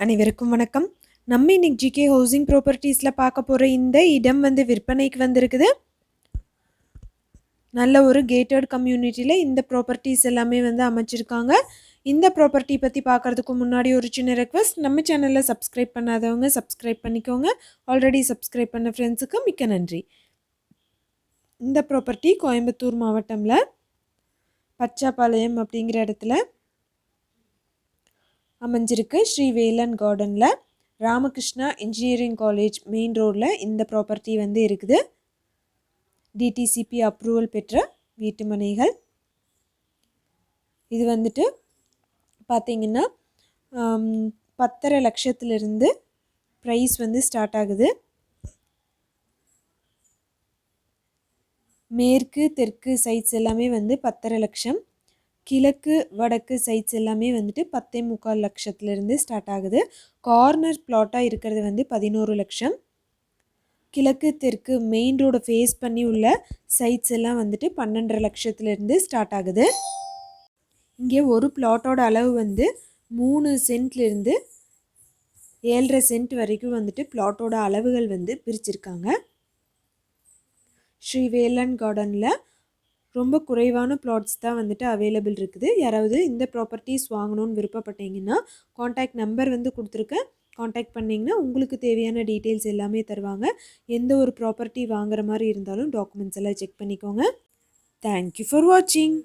அனைவருக்கும் வணக்கம். நம்ம இன்னைக்கு ஜிகே ஹவுசிங் ப்ராப்பர்ட்டிஸில் பார்க்க போகிற இந்த இடம் வந்து விற்பனைக்கு வந்திருக்குது. நல்ல ஒரு கேட்டட் கம்யூனிட்டியில் இந்த ப்ராப்பர்ட்டிஸ் எல்லாமே வந்து அமைச்சிருக்காங்க. இந்த ப்ராப்பர்ட்டி பற்றி பார்க்குறதுக்கு முன்னாடி ஒரு சின்ன ரெக்வஸ்ட் நம்ம சேனலில் சப்ஸ்கிரைப் பண்ணாதவங்க சப்ஸ்கிரைப் பண்ணிக்கோங்க. ஆல்ரெடி சப்ஸ்கிரைப் பண்ண ஃப்ரெண்ட்ஸுக்கு மிக்க நன்றி. இந்த ப்ராப்பர்ட்டி கோயம்புத்தூர் மாவட்டமில் பச்சாப்பாளையம் அப்படிங்கிற இடத்துல அமைஞ்சிருக்கு. ஸ்ரீ வேலன் கார்டனில் ராமகிருஷ்ணா இன்ஜினியரிங் காலேஜ் மெயின் ரோடில் இந்த ப்ராப்பர்ட்டி வந்து இருக்குது. டிடிசிபி அப்ரூவல் பெற்ற வீட்டு மனைகள். இது வந்துட்டு பார்த்தீங்கன்னா பத்தரை லட்சத்துலேருந்து ப்ரைஸ் வந்து ஸ்டார்ட் ஆகுது. மேற்கு தெற்கு சைட்ஸ் எல்லாமே வந்து பத்தரை லட்சம். கிழக்கு வடக்கு சைட்ஸ் எல்லாமே வந்துட்டு பத்தே முக்கால் லட்சத்துலேருந்து ஸ்டார்ட் ஆகுது. கார்னர் பிளாட்டாக இருக்கிறது வந்து பதினோரு லட்சம். கிழக்கு தெற்கு மெயின் ரோடை ஃபேஸ் பண்ணி உள்ள சைட்ஸ் எல்லாம் வந்துட்டு பன்னெண்டரை லட்சத்துலேருந்து ஸ்டார்ட் ஆகுது. இங்கே ஒரு பிளாட்டோட அளவு வந்து மூணு சென்ட்லேருந்து ஏழரை சென்ட் வரைக்கும் வந்துட்டு பிளாட்டோட அளவுகள் வந்து பிரிச்சிருக்காங்க. ஸ்ரீ வேலன் கார்டனில் ரொம்ப குறைவான ப்ளாட்ஸ் தான் வந்துட்டு அவைலபிள் இருக்குது. யாராவது இந்த ப்ராப்பர்ட்டிஸ் வாங்கணும்னு விருப்பப்பட்டீங்கன்னா காண்டாக்ட் நம்பர் வந்து கொடுத்துருக்கேன் காண்டாக்ட் பண்ணிங்கன்னா உங்களுக்கு தேவையான டீட்டெயில்ஸ் எல்லாமே தருவாங்க. எந்த ஒரு ப்ராப்பர்ட்டி வாங்குற மாதிரி இருந்தாலும் டாக்குமெண்ட்ஸ் எல்லாம் செக் பண்ணிக்கோங்க. தேங்க்யூ ஃபார் வாட்சிங்